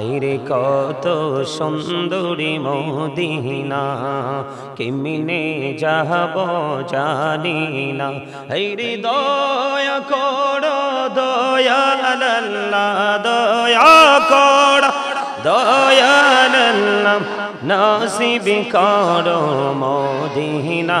আইরে কত সুন্দরী মদিনা, কেমিনে যাহব জানি না আইরে দয়া কর, দয়াল্লা দয়া কর, দয়াল্লা নসিব কর মদিনা।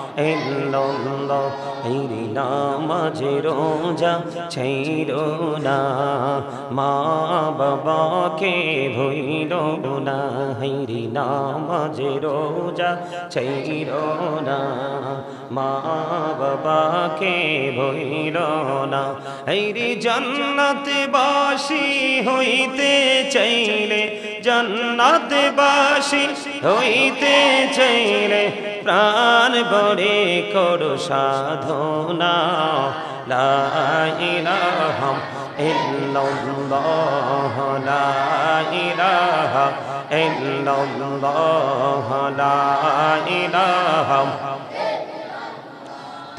ইল্লাল্লাহ এরি নামাজে রোজা ছেড়ো না। মা বাবাকে ভুলো না হেরি নামাজে রোজা ছেড়ো না। মা বাবাকে ভুলো না হেরি জন্নতে বাসি হইতে চাইলে জন্নতে বাসি হইতে চাইলে প্রাণ বড়ে করো সাধনা। লাইলাহম ইল্লাল্লাহ লাইলাহা ইল্লাল্লাহ লাইলাহম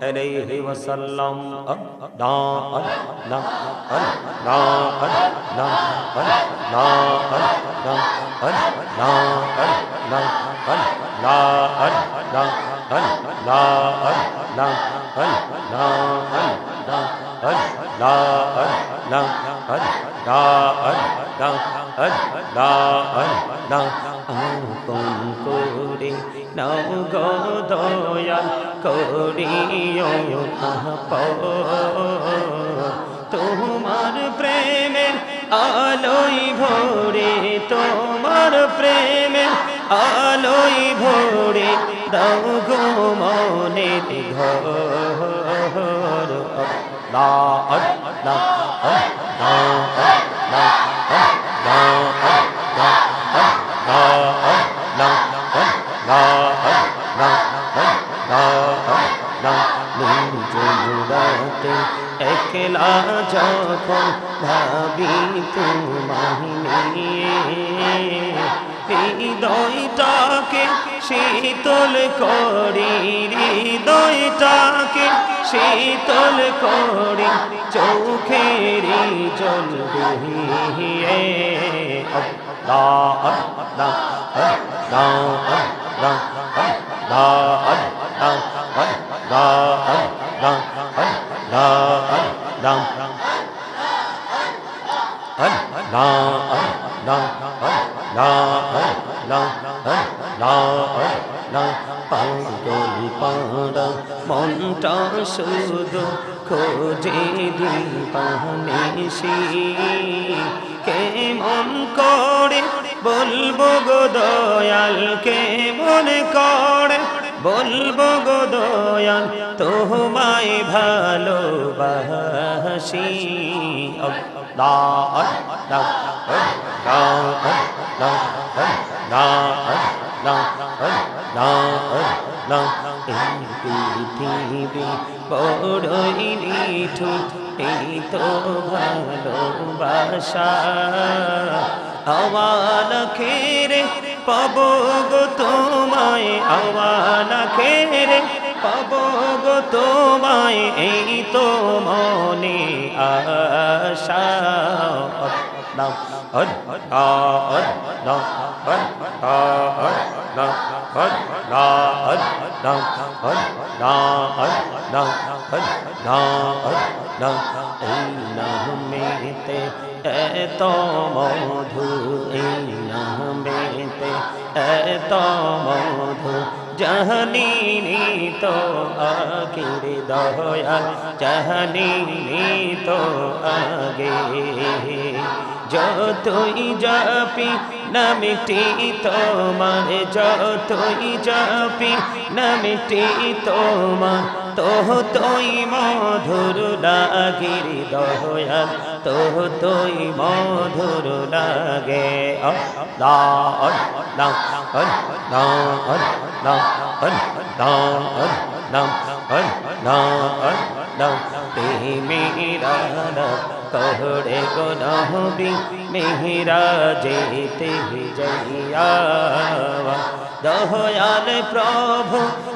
alaihi wasallam na na na na na na na na na na na na na لا করে নাও গো দয়াল করিও তোমার প্রেমে আলোই ভরে, তোমার প্রেমে আলোই ভরে, দাও গো মনের ঘর। লা লা লা লা লা একলা যখন ভাবি তোমাহিনী হৃদয়টাকে শীতল করি হৃদয়টাকে শীতল করি চোখেরি জল দিয়ে Allah Allah Allah Allah Allah পাগল পাড়া মনটা শুধু খোঁজে দিবানিসি কেমন করে বলব গো দয়াল কেমন করে বলব গো দয়াল তোমায় ভালোবাসি। na ấn na ấn na ấn na ấn na ấn na ấn na ấn na পৃথিবী বড়ই নিঠু এই তো ভালোবাসা খেরে পাবো গো তোমায় আওয়াল খেরে পাব গো তোমায়, এই তো মনে আশা। নাম হর হর হর নাম হর হর নাম হর হর নাম হর হর নাম হর হর নাম মধু এই এত মধু, জাহানি তো আখির দয়াল। জাহানি তো আগে। যতই যাপি নামিটি তোমার, যতই যাপি নামিটি তোমার। তোহ তোই মধুর লাগিরি দয়াল তোহ তোই মধুর লাগে। মেহরা कहड़े गुनाह भी मेहरा जेते जैया दोहयाल প্রভু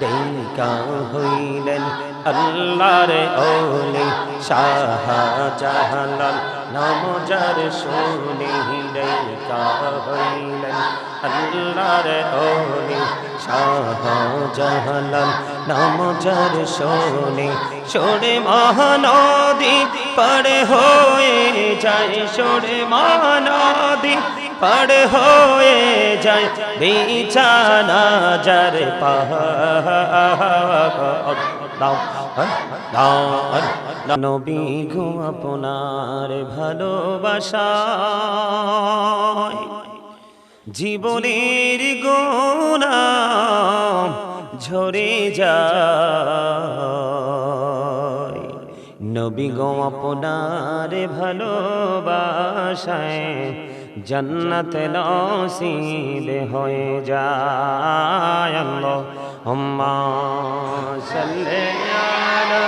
দেখা হইলেন আল্লাহর ওলি শাহজাহালাল নামজার শুনি দেখা হইলেন আল্লাহর ওলি শাহজাহালাল নামজার শুনি, সরে মহানদী পড়ে হয়ে যায়, সরে মহানদী পড় হয়ে যায়, বিছানা যার নবী গো আপনার ভালোবাসা। জীবনের গোনা ঝরে যায়। নবী গো আপনার ভালোবাসায় জন্নত নসিব হয়ে যায় আল্লাহ। হুম্মা সাল্লি আলা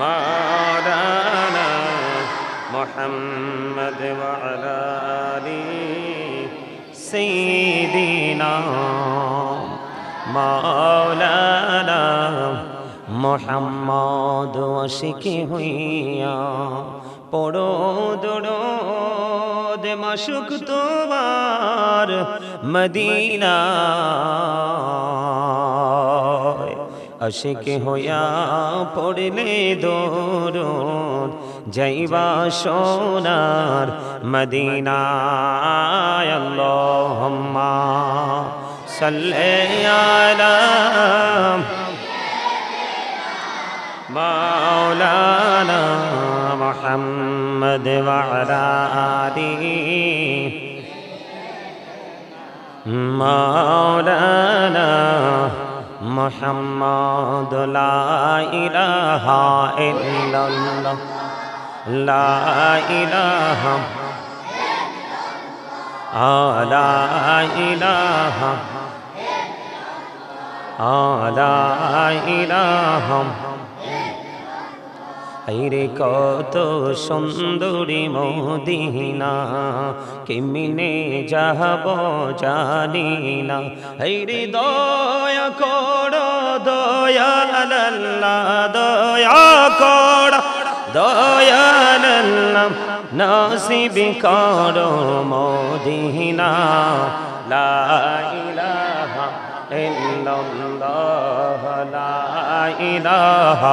মাওলানা মাওলানা মোহাম্মদ হইয়া পড়ো দরদ মাসুক তোমার মদিনা। আশিক হইয়া পড়লে দরদ যাইবা সোনার মদিনা আল্লাহুম্মা সাল্লি মাওলানা محمد وعلى آله. مولانا محمد لا إله إلا الله. لا إله آه لا إله آه لا إله আইরে কত সুন্দরী মদিনা, কেমিনে যাহব জানি না আইরে দয়া কর দয়াল্লা দয়া কর দয়াল্লা নসিব কর মদিনা। লা ইলাহা ইল্লাল্লাহ, লা ইলাহা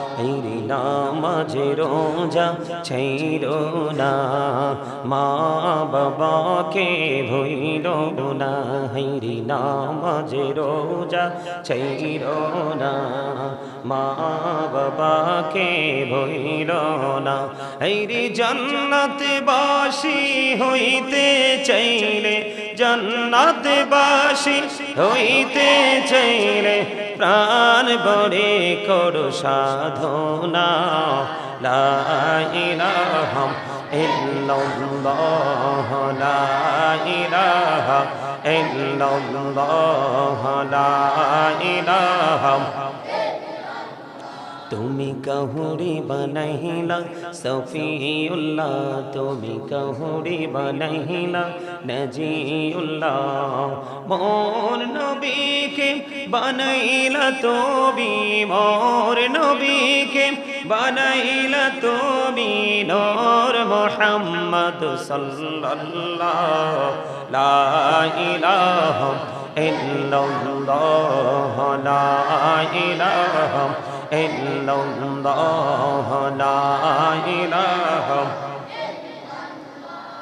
হেরি নামাজে রোজা ছেড় না। মা বাবাকে ভইল না হেরি নামাজে রোজা ছেড় না। মা বাবাকে ভইল না হেরি জন্নতে বাসি হইতে চাইলে জন্নাতে বাসি হইতে চাইলে প্রাণ বড়ে করো সাধনা। লাইলাহম তুমি কহুরি বনাইলা সফিউল্লাহ তুমি কহুরি বনাইলা নজিউল্লাহ, মোর নবীকে বানাইলা তুমি, মোর নবীকে বানাইলা তুমি, নর মোহাম্মদ সাল্লাল্লাহ, লা ইলাহা ইল্লাল্লাহ, লা ইলাহা ইল্লাল্লাহ, লা ইলাহা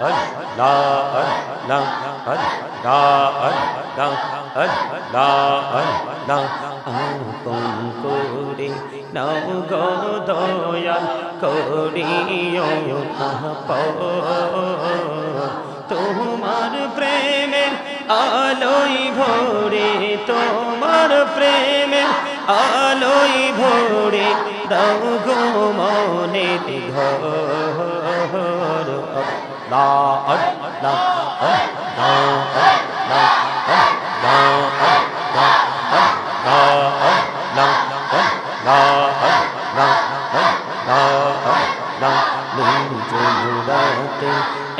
লা লা লা লা লা লা আপন করে নাও গো দয়াল করিও তোমার প্রেমের আলোই ভোরে, তোমার প্রেমের আলোই ভোরে, দাও গো মনে ঘর।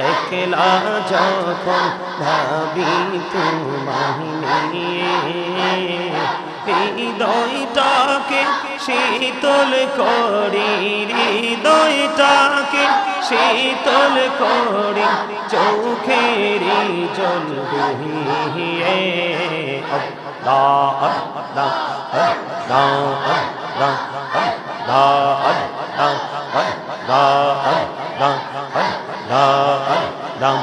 একলা যখন ভাবি তোমাহিনী হৃদয়টাকে শীতল করি হৃদয়টাকে শীতল করি চোখের জল বহিয়ে আল্লাহ আল্লাহ আল্লাহ আল্লাহ আল্লাহ আল্লাহ আল্লাহ আল্লাহ আল্লাহ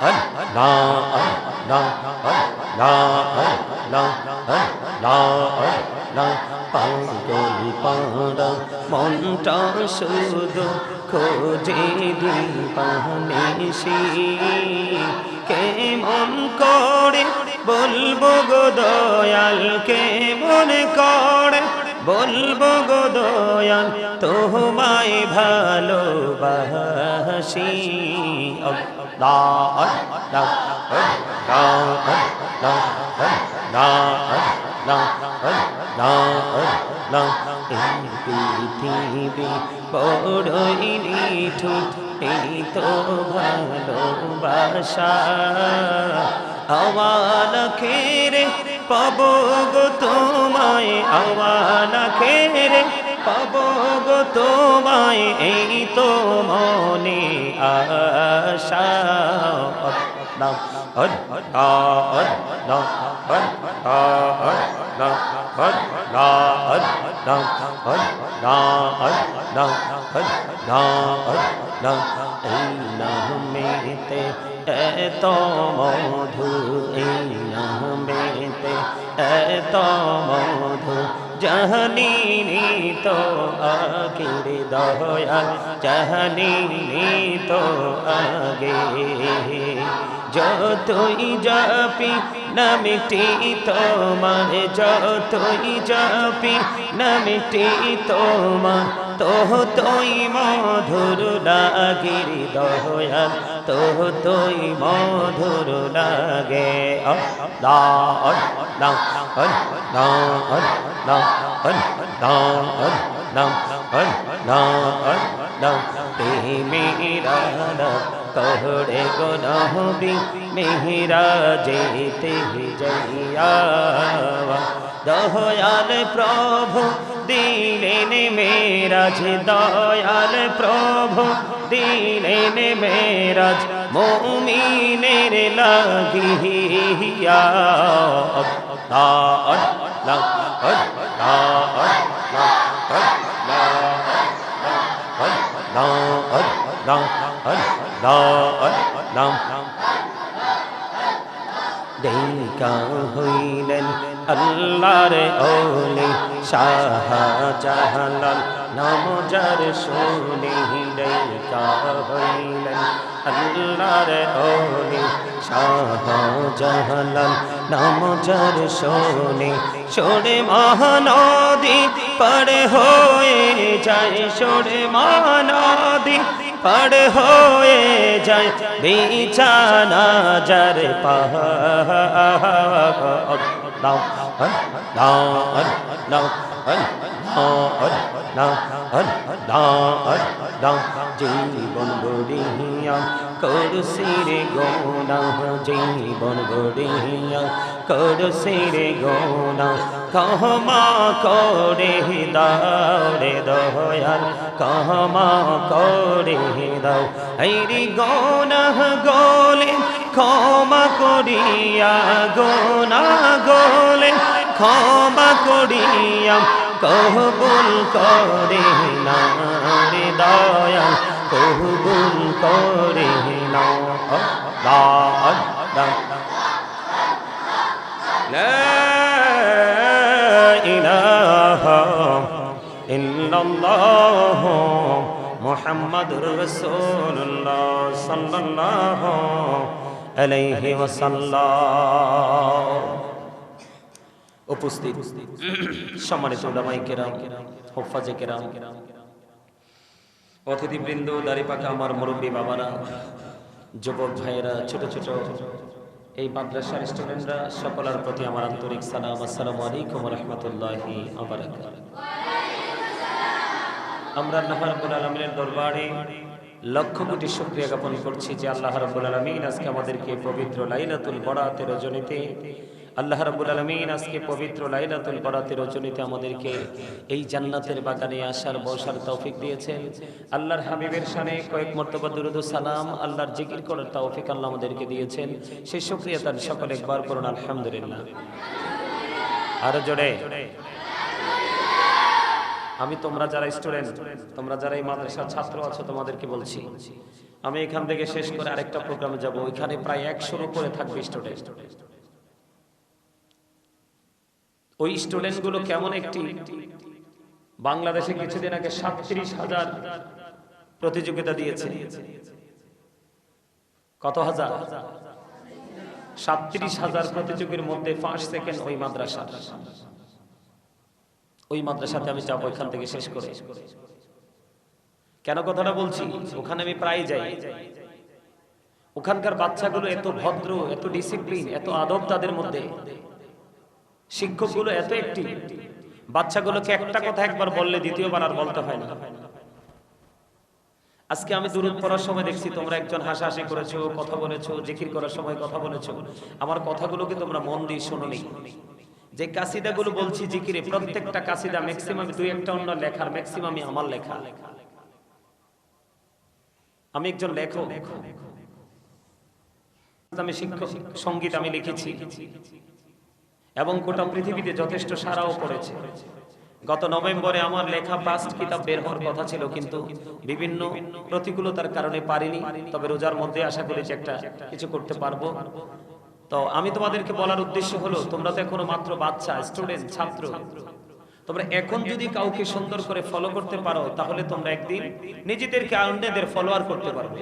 আল্লাহ পাগল পাড়া মনটা শুধু খোঁজে দিপানিসি কেমন করে বলব গো দয়াল, কেমন করে বলব গো দয়াল, তোমায় ভালোবাসি। আল্লাহ আল্লাহ আল্লাহ এই পৃথিবী বড়ই নিঠু এই তো ভালোবাসা আওয়াল খেরে পাব গো তোমায় আওয়াল খেরে পাব তোমায় এই তো মনে আশা আল্লাহ আল্লাহ আল্লাহ আল্লাহ এই নামেতে এত মধু এই নামেতে এত মধু জাহানিনি তো আখির দয়াল জাহানিনি তো আগে যতই জাপি নামিটি তোমার যতই জাপি নামিটি তোমার তোহ তোই মধুর লাগির দয়াল তোহ তোই মধুর লাগে আল্লাহ নাম নাম মেহরা কহরে গনহবি মেহরা যেতে জয়া দয়াল প্রভু দিলেন মেরাজ দয়াল প্রভু দিলেন মেরাজ মোমিনের লাগিয়া লা লা লা লা দেখা হইলেন আল্লাহর ওলি শাহজাহালাল নমজার শুনি দেখা হইলেন আল্লাহর ওলি শাহজাহালাল নমজার শুনি সোরে মহানদী পড়ে হয়ে যায় সোরে মহানদী পড় হয়ে যায়, বিছানা যার জীবন গড়িয়া করসির গোনা জীবন গড়িয়া করসির গোনা কহমা করে দাও রে দয়াল কহমা করে দাও হরি গোনা গোলে ক্ষমা করিয়া গোনা গোলে ক্ষমা করিয়া কহবুল করে না রে দয়া কহবুল করে না ইল্লাল্লাহ মুহাম্মাদুর রাসূলুল্লাহ সাল্লাল্লাহু আলাইহি ওয়াসাল্লাম। উপস্থিত। সম্মানিত অতিথিবৃন্দ, দাড়িপাকা আমার মুরব্বী বাবারা, যুবক ভাইয়েরা, ছোট ছোট এই মাদ্রাসার স্টুডেন্টরা, সকলের প্রতি আমার আন্তরিক সালাম। আসসালামু আলাইকুম রহমতুল্লাহি আমরা আল্লাহ আলামিনের দরবারে লক্ষ কোটি শুকরিয়া জ্ঞাপন করছি যে আল্লাহ রাব্বুল আলামিন আজকে আমাদেরকে পবিত্র লাইলাতুল বরাতের রজনীতে আল্লাহ রাব্বুল আলামিন আজকে পবিত্র লাইলাতুল বরাতের রজনীতে আমাদেরকে এই জান্নাতের বাগানে আসার, বসার তৌফিক দিয়েছেন। আল্লাহর হাবিবের শানে কয়েক মর্তবা দুরুদ সালাম, আল্লাহর জিকির করার তৌফিক আল্লাহ আমাদেরকে দিয়েছেন। সেই শুকরিয়া তার সকলে একবার করুন, আলহামদুলিল্লাহ। আরও জোরে। আমি তোমরা যারা স্টুডেন্ট, তোমরা যারা এই মাদ্রাসার ছাত্র আছো, তোমাদেরকে বলছি, আমি এখান থেকে শেষ করে আরেকটা প্রোগ্রামে যাব। ওইখানে প্রায় একশোর উপরে থাকবে স্টুডেন্ট। ওই স্টুডেন্টগুলো কেমন একটি? বাংলাদেশে কিছুদিন আগে সাতত্রিশ হাজার প্রতিযোগিতা দিয়েছে। কত হাজার? সাতত্রিশ হাজার প্রতিযোগীর মধ্যে ফার্স্ট সেকেন্ড ওই মাদ্রাসা ওই মাদ্রাসাতে আমি যাব ওইখান থেকে শেষ করে। কেন কথাটা বলছি? ওখানে আমি প্রায় যাই। ওখানকার বাচ্চাগুলো এত ভদ্র, এত ডিসিপ্লিন এত আদব তাদের মধ্যে। শিক্ষকগুলো এত একটি, বাচ্চাগুলোকে একটা কথা একবার বললে দ্বিতীয়বার আর বলতে হয় না। আজকে আমি দূরত পড়ার সময় দেখছি তোমরা একজন হাসাহাসি করেছ, কথা বলেছ, জিকির করার সময় কথা বলেছ। আমার কথাগুলোকে তোমরা মন দিয়ে শোনোনি যে কাসিদাগুলো বলছি জিকিরে, প্রত্যেকটা কাসিদা ম্যাক্সিমাম দুই একটা অন্য লেখার ম্যাক্সিমামই আমার লেখা। আমি একজন লেখক। আমি শিক্ষক, সংগীত আমি লিখেছি। এবং গোটা পৃথিবীতে যথেষ্ট সারাও পড়েছে। গত নভেম্বরে আমার লেখা ফার্স্ট কিতাব বের হওয়ার কথা ছিল, কিন্তু বিভিন্ন প্রতিকূলতার কারণে পারিনি। তবে রোজার মধ্যে আশা করি যে একটা কিছু করতে পারব। তো আমি তোমাদেরকে বলার উদ্দেশ্য হলো, তোমরা তো এখনও মাত্র বাচ্চা স্টুডেন্ট ছাত্র। তোমরা এখন যদি কাউকে সুন্দর করে ফলো করতে পারো, তাহলে তোমরা একদিন নিজেদেরকে অন্যদের ফলোয়ার করতে পারবে।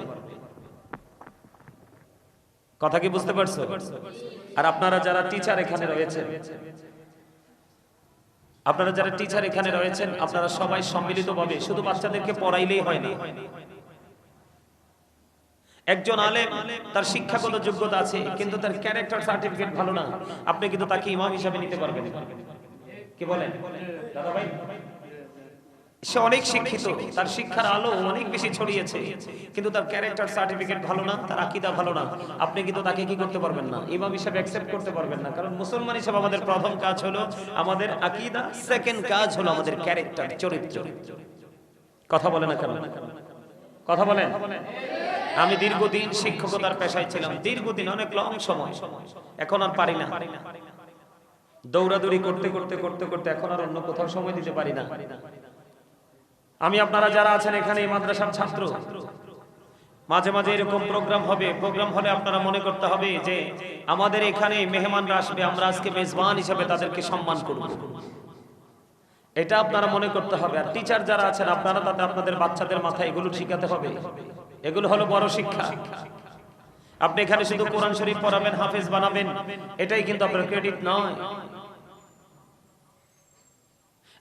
কথা কি বুঝতে পারছ? আর আপনারা যারা টিচার এখানে রয়েছেন, আপনারা যারা টিচার এখানে রয়েছেন, আপনারা সবাই সম্মিলিত সম্মিলিতভাবে, শুধু বাচ্চাদেরকে পড়াইলেই হয় না একজন আলেম, তার শিক্ষাগত যোগ্যতা আছে, কিন্তু তার ক্যারেক্টার সার্টিফিকেট ভালো না। আপনি কিন্তু তাকে ইমাম হিসাবে নিতে পারবেন। কি বলেন? দাদা ভাই সে অনেক শিক্ষিত, তার শিক্ষার আলো অনেক বেশি ছড়িয়েছে, কিন্তু তার ক্যারেক্টার সার্টিফিকেট ভালো না, তার আকিদা ভালো না। আপনি কিন্তু তাকে কি করতে পারবেন না? ইমাম হিসাবে অ্যাকসেপ্ট করতে পারবেন না, কারণ মুসলমান হিসাবে আমাদের প্রথম কাজ হলো, আমাদের আকিদা সেকেন্ড কাজ হলো আমাদের ক্যারেক্টার চরিত্র। কথা বলে না কেন? কথা বলেন। আমি দীর্ঘদিন শিক্ষকতার পেশায় ছিলাম, দীর্ঘদিন, অনেক লং সময়। এখন আর পারি না। দৌড়াদৌড়ি করতে করতে করতে করতে এখন আর অন্য কোথাও সময় দিতে পারি না। আমি আপনারা যারা আছেন এখানে মাদ্রাসার ছাত্র, মাঝে মাঝে এরকম প্রোগ্রাম হবে প্রোগ্রাম হলে আপনারা মনে করতে হবে যে আমাদের এখানে মেহমানরা আসবে, আমরা আজকে মেজবান হিসেবে তাদেরকে সম্মান করব। এটা আপনারা মনে করতে হবে। আর টিচার যারা আছেন, আপনারা তাতে আপনাদের বাচ্চাদের মাথায় এগুলো শিখাতে হবে। এগুলো হলো বড় শিক্ষা। আপনি এখানে শুধু কোরআন শরীফ পড়াবেন, হাফেজ বানাবেন, এটাই কিন্তু আপনার ক্রেডিট নয়।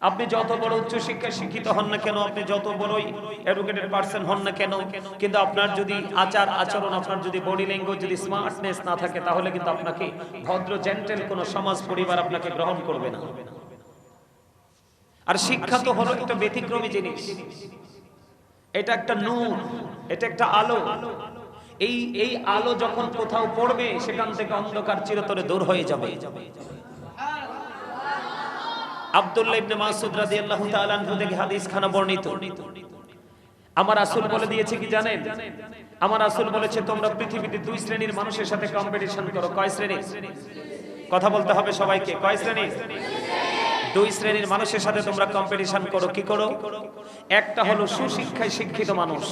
আপনি যত বড় উচ্চ শিক্ষায় শিক্ষিত হন না কেন, আপনি যত বড়ই এডুকেটেড পার্সন হন না কেন, কিন্তু আপনার যদি আচার আচরণ, আপনার যদি বডি ল্যাঙ্গুয়েজ যদি স্মার্টনেস না থাকে, তাহলে কিন্তু আপনাকে ভদ্র জেন্টেল কোনো সমাজ, পরিবার আপনাকে গ্রহণ করবে না। আর শিক্ষা তো হলো একটা ব্যতিক্রমী জিনিস। এটা একটা নূর, এটা একটা আলো। এই এই আলো যখন কোথাও পড়বে, সেখান থেকে অন্ধকার চিরতরে দূর হয়ে যাবে। আব্দুল্লাহ ইবনে মাসউদ রাদিয়াল্লাহু তাআলা আনহু থেকে হাদিস খানা বর্ণিত। আমার রাসূল বলে দিয়েছে কি জানেন? আমার রাসূল বলেছে, তোমরা পৃথিবীতে দুই শ্রেণির মানুষের সাথে কম্পিটিশন করো। কয় শ্রেণি? কথা বলতে হবে সবাইকে। কয় শ্রেণি? দুই শ্রেণির মানুষের সাথে তোমরা কম্পিটিশন করো। কি করো? একটা হলো সুশিক্ষায় শিক্ষিত মানুষ।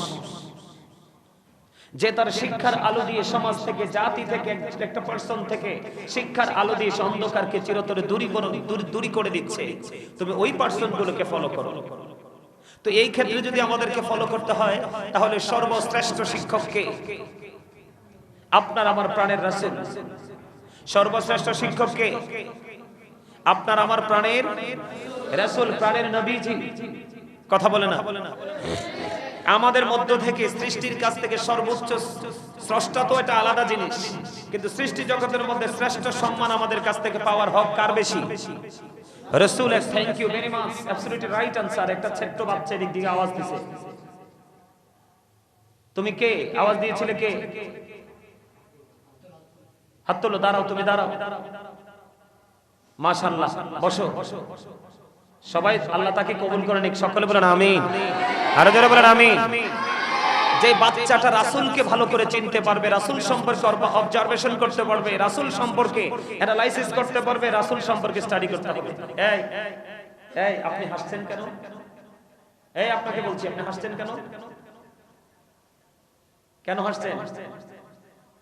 যে তার শিক্ষার আলো দিয়ে সমাজ থেকে, জাতি থেকে, একটা পার্সন থেকে শিক্ষার আলো দিয়ে সে অন্ধকারকে চিরতরে দূরী দূরী করে দিচ্ছে। তুমি ওই পার্সন গুলোকে ফলো করো। তো এই ক্ষেত্রে যদি আমাদেরকে ফলো করতে হয়, তাহলে সর্বশ্রেষ্ঠ শিক্ষককে আপনার আমার প্রাণের রাসূল। সর্বশ্রেষ্ঠ শিক্ষককে আপনার আমার প্রাণের রাসূল, প্রাণের নবীজি। কথা বলে না। আমাদের মধ্য থেকে সৃষ্টির কাছ থেকে সর্বোচ্চ স্রষ্টা তো এটা আলাদা জিনিস। কিন্তু সৃষ্টি জগতের মধ্যে শ্রেষ্ঠ সম্মান আমাদের কাছ থেকে পাওয়ার হক কার বেশি? রসুল thank you very much absolutely right answer একটা ছোট্ট বাচ্চা এদিক দিকে আওয়াজ দিছে। তুমি কে? আওয়াজ দিয়েছিলে কে? হাত তোলো, দাঁড়াও, তুমি দাঁড়াও। মাশাআল্লাহ, বসো। সবাই আল্লাহ তাকে কবুল করে নিক, সকলে বলেন আমিন। আরও জোরে বলেন, আমিন। যে বাচ্চাটা রাসূলকে ভালো করে চিনতে পারবে, রাসুল সম্পর্কে অবজারভেশন করতে পারবে, রাসূল সম্পর্কে অ্যানালাইসিস করতে পারবে, রাসূল সম্পর্কে স্টাডি করতে পারবে। এই এই, আপনি হাসছেন কেন? এই, আপনাকে বলছি, আপনি হাসছেন কেন? কেন হাসছেন?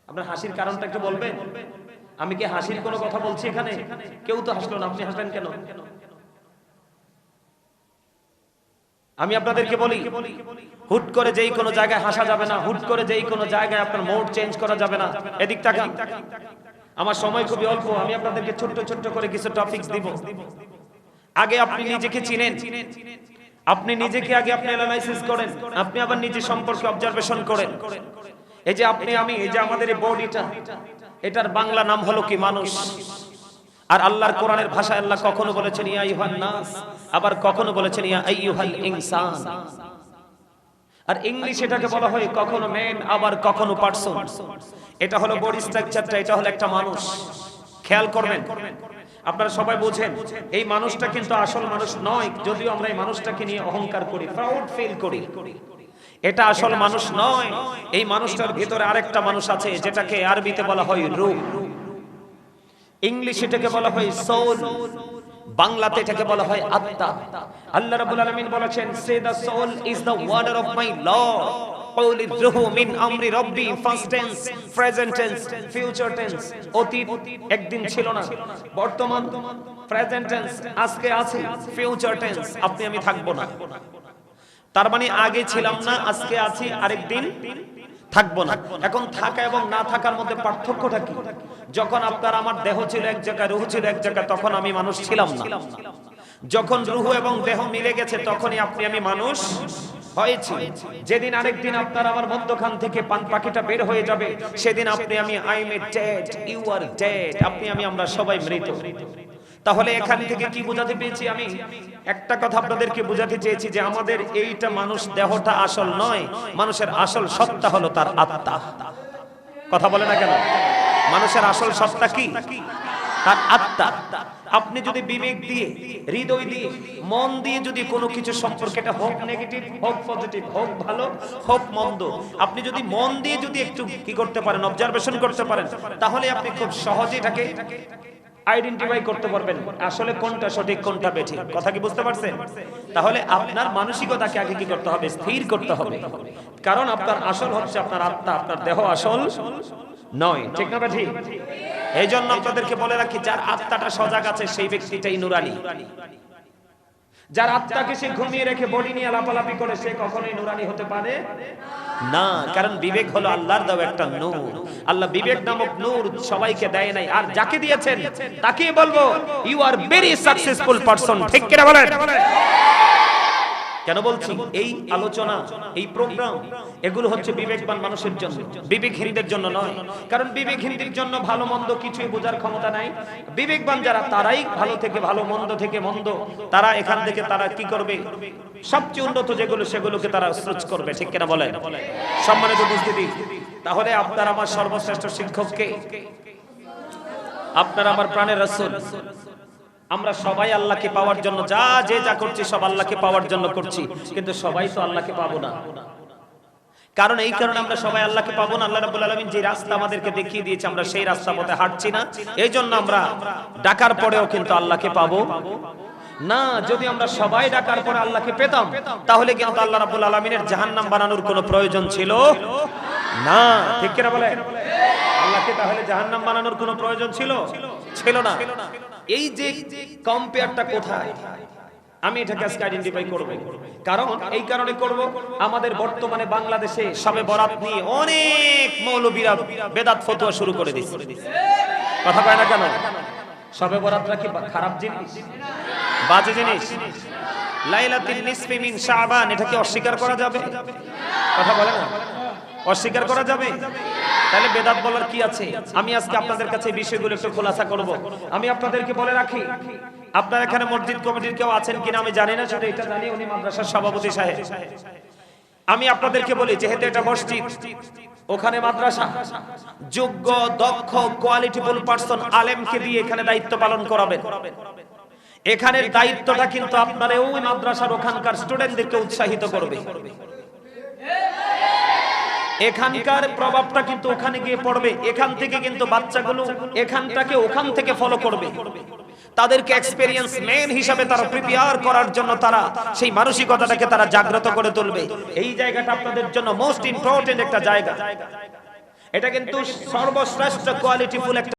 আপনার হাসির কারণটা একটু বলবেন? আমি কি হাসির কোনো কথা বলছি এখানে? কেউ তো হাসলো না, আপনি হাসলেন কেন? আমি আপনাদেরকে বলি, হুট করে যেই কোনো জায়গায় হাসা যাবে না, হুট করে যেই কোনো জায়গায় আপনার মোড চেঞ্জ করা যাবে না। এদিক তাকান আমার সময় খুবই অল্প, আমি আপনাদেরকে ছোট্ট ছোট্ট করে কিছু টপিকস দিব। আগে আপনি নিজেকে চিনেন। আপনি নিজেকে আগে আপনি অ্যানালাইসিস করেন। আপনি আবার নিজে সম্পর্কে অবজারভেশন করেন। এই যে আপনি, আমি, এই যে আমাদের এই বডিটা এটার বাংলা নাম হলো কি মানুষ? আর আল্লাহর কোরআনের ভাষায় আল্লাহ কখনো বলেছেন, ইয়া আইয়ুহান নাস আবার কখনো বলেছেন, ইয়া আইয়ুহাল ইনসান আর ইংলিশ এটাকে বলা হয় কখনো মেন আবার কখনো পার্সন এটা হলো বডি স্ট্রাকচারটা এটা হলো একটা মানুষ। খেয়াল করবেন, আপনারা সবাই বোঝেন, এই মানুষটা কিন্তু আসল মানুষ নয়, যদিও আমরা এই মানুষটাকে নিয়ে অহংকার করি প্রাউড ফিল করি। এটা আসল মানুষ নয়, এই মানুষটার ভিতরে আরেকটা মানুষ আছে, যেটাকে আরবিতে বলা হয় রূহ ইংলিশ এটাকে বলা হয় সোল বাংলাতে এটাকে বলা হয় আত্মা। আল্লাহ রাব্বুল আলামিন বলেছেন সে the soul is the water of my lord কৌলির রুহু মিন আমরি রব্বি first tense present tense future tense অতীত একদিন ছিল না। বর্তমান প্রেজেন্ট টেন্স আজকে আছে ফিউচার টেন্স আপনি আমি থাকব না। তার মানে আগে ছিলাম না, আজকে আছি, আরেকদিন থাকব না। এখন থাকা এবং না থাকার মধ্যে পার্থক্যটা কি? যখন আপনার আমার দেহ ছিল এক জায়গায় রুহ ছিল এক জায়গায় তখন আমি মানুষ ছিলাম না। যখন রুহ এবং দেহ মিলে গেছে তখনই আপনি আমি মানুষ হয়েছি। যেদিন আরেকদিন আপনার আমার মধ্যখান থেকে পান পাখিটা বের হয়ে যাবে সেদিন আপনি আমি I am dead you are dead আপনি আমি আমরা সবাই মৃত। তাহলে এখান থেকে কি বোঝাতে পেরেছি আমি? একটা কথা আপনাদেরকে বোঝাতে চেয়েছি যে আমাদের এইটা মানুষ দেহটা আসল নয়, মানুষের আসল সত্তা হলো তার আত্মা। কথা বলে না কেন? মানুষের আসল সত্তা কি? তার আত্মা। আপনি যদি বিবেক দিয়ে, হৃদয় দিয়ে, মন দিয়ে যদি কোনো কিছু সম্পর্কে এটা হোক নেগেটিভ হোক পজিটিভ হোক ভালো, হোক মন্দ, আপনি যদি মন দিয়ে যদি একটু কি করতে পারেন অবজারভেশন করতে পারেন, তাহলে আপনি খুব সহজে এটাকে আইডেন্টিফাই করতে পারবেন, আসলে কোনটা সঠিক, কোনটা বেঠিক। কথা কি বুঝতে পারছেন? তাহলে আপনার মানসিকতাকে আগে কি করতে হবে? স্থির করতে হবে। কারণ আপনার আসল হচ্ছে আপনার আত্মা, আপনার দেহ আসল নয়। ঠিক না ঠিক এই জন্য আপনাদেরকে বলে রাখি, যার আত্মাটা সজাগ আছে, সেই ব্যক্তিটাই নুরানি। যার আত্মাকে সে ঘুমিয়ে রেখে বডি নিয়ে লাপালাপি করে, সে কখনোই নুরানি হতে পারে? না, কারণ বিবেক হলো আল্লাহর দাও একটা নূর। আল্লাহ বিবেক নামক নূর সবাইকে দেয় নাই। আর যাকে দিয়েছেন তাকে বলব you are very successful person ঠিক কিনা বলেন? কেন বলছি? এই আলোচনা, এই প্রোগ্রাম এগুলো হচ্ছে বিবেকবান মানুষের জন্য বিবেকহীনদের জন্য নয়। কারণ বিবেকহীনদের জন্য ভালো মন্দ কিছুই বোঝার ক্ষমতা নাই। বিবেকবান যারা, তারাই ভালো থেকে ভালো, মন্দ থেকে মন্দ। তারা এখান থেকে তারা কি করবে? সবচেয়ে উন্নত যেগুলো, সেগুলোকে তারা সৃজ করবে, ঠিক কিনা বলেন? সম্মানিত উপস্থিতি, তাহলে আপনার আমার সর্বশ্রেষ্ঠ শিক্ষককে, আপনার আমার প্রাণের রাসূল আমরা সবাই আল্লাহকে পাওয়ার জন্য যা যে যা করছি সব আল্লাহকে পাওয়ার জন্য করছি, কিন্তু সবাই তো আল্লাহকে পাবো না। কারণ এই কারণে আমরা সবাই আল্লাহকে পাবো না। আল্লাহ রাব্বুল আলামিন যে রাস্তা আমাদেরকে দেখিয়ে দিয়েছে, আমরা সেই রাস্তা পথে হাঁটছি না। এই জন্য আমরা ডাকার পরেও কিন্তু আল্লাহকে পাবো। না, যদি আমরা সবাই ডাকার পরে আল্লাহকে পেতাম, তাহলে কিন্তু আল্লাহ রাব্বুল আলামিনের জাহান্নাম বানানোর কোনো প্রয়োজন ছিল না। ঠিক কিনা বলে? আল্লাহকে তাহলে জাহান্নাম বানানোর কোনো প্রয়োজন ছিল? ছিল না। এই যে কম্পেয়ারটা কোথায়? আমি এটাকে আজকে আইডেন্টিফাই করব। কারণ এই কারণে করব আমাদের বর্তমানে বাংলাদেশে সবে বরাত নিয়ে অনেক মৌলবীরা বেদাত ফতোয়া শুরু করে দিচ্ছে কথা কয় না কেন? সবে বরাতটা কি খারাপ জিনিস বাজে জিনিস। লাইলাতুল নিসফি মিন শাবান এটা কি অস্বীকার করা যাবে? কথা বলে না? অস্বীকার করা যাবে? তাহলে বেদাত বলার কি আছে? আমি আজকে আপনাদের কাছে বিষয়গুলো একটু খোলাসা করব। আমি আপনাদেরকে বলে রাখি, আপনার এখানে মসজিদ কমিটির কেউ আছেন কিনা আমি জানি না সেটা এটা জানি উনি মাদ্রাসার সভাপতি সাহেব। আমি আপনাদেরকে বলি, যেহেতু এটা মসজিদ, ওখানে মাদ্রাসা, যোগ্য, দক্ষ কোয়ালিটিফুল পারসন আলেমকে দিয়ে এখানে দায়িত্ব পালন করাবেন। এখানের দায়িত্বটা কিন্তু আপনারা ওই মাদ্রাসার ওখানকার স্টুডেন্টদেরকে উৎসাহিত করবে। এখানকার প্রভাবটা কিন্তু ওখানে গিয়ে পড়বে। এখান থেকে কিন্তু বাচ্চাগুলো এখানটাকে ওখান থেকে ফলো করবে। তাদেরকে এক্সপেরিয়েন্স মেন হিসাবে তারা প্রিপেয়ার করার জন্য তারা সেই মানসিকতাটাকে তারা জাগ্রত করে তুলবে। এই জায়গাটা আপনাদের জন্য মোস্ট ইম্পর্টেন্ট একটা জায়গা। এটা কিন্তু সর্বশ্রেষ্ঠ কোয়ালিটিফুল একটা